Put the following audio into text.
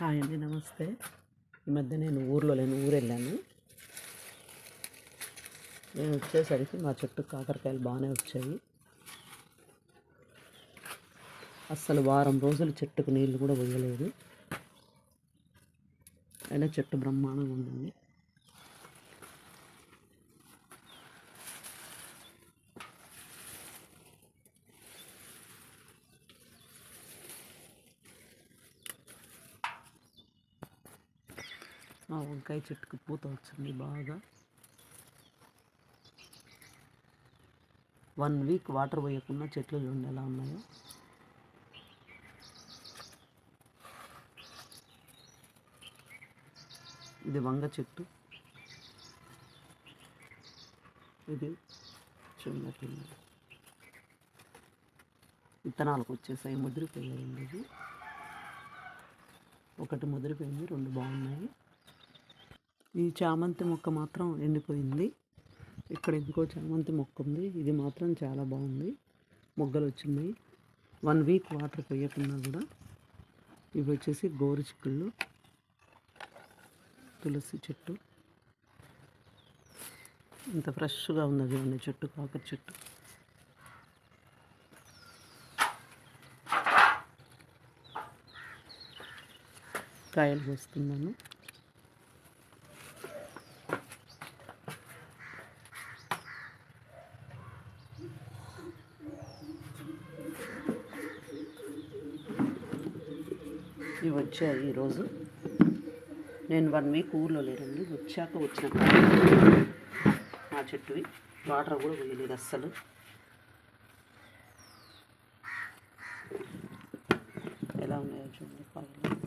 Hi అండి నమస్తే. ఈ మధ్య నేను ఊర్లో లేను ఊరు వెళ్ళాను నేను వచ్చేసరికి మా చుట్టూ కాకరకాయలు బాగానే వచ్చాయి. అస్సలు వారం రోజులు చెట్టుకు నీళ్ళు కూడా పోయలేదు. అయినా చెట్టు బ్రహ్మాండంగా ఉందండి. మా వంకాయ చెట్టుకు పూత వచ్చింది బాగా. వన్ వీక్ వాటర్ పోయకుండా చెట్లు చూడండి ఎలా ఉన్నాయో. ఇది వంగ చెట్టు. ఇది చూడండి విత్తనాలకు వచ్చేసాయి ముదిరిపోయాయండి ఇది ఒకటి ముదిరిపోయింది రెండు బాగున్నాయి. ఈ చామంతి మొక్క మాత్రం ఎండిపోయింది. ఇక్కడ ఇంకో చామంతి మొక్క ఉంది. ఇది మాత్రం చాలా బాగుంది. మొగ్గలు వచ్చినాయి. వన్ వీక్ వాటర్ పోయకుండా కూడా ఇవి వచ్చేసి గోరు చిక్కుళ్ళు తులసి చెట్టు. ఇంత ఫ్రెష్గా ఉంది చూడండి చెట్టు కాకర చెట్టు. కాయలు వస్తున్నాను ఇవి వచ్చాయి ఈరోజు? నేను వన్ వీక్ ఊర్లో లేనండి. వచ్చాక వచ్చిన ఆ మా చెట్టువి. వాటర్ కూడా పోయలేదు అస్సలు. ఎలా ఉన్నాయో చూడండి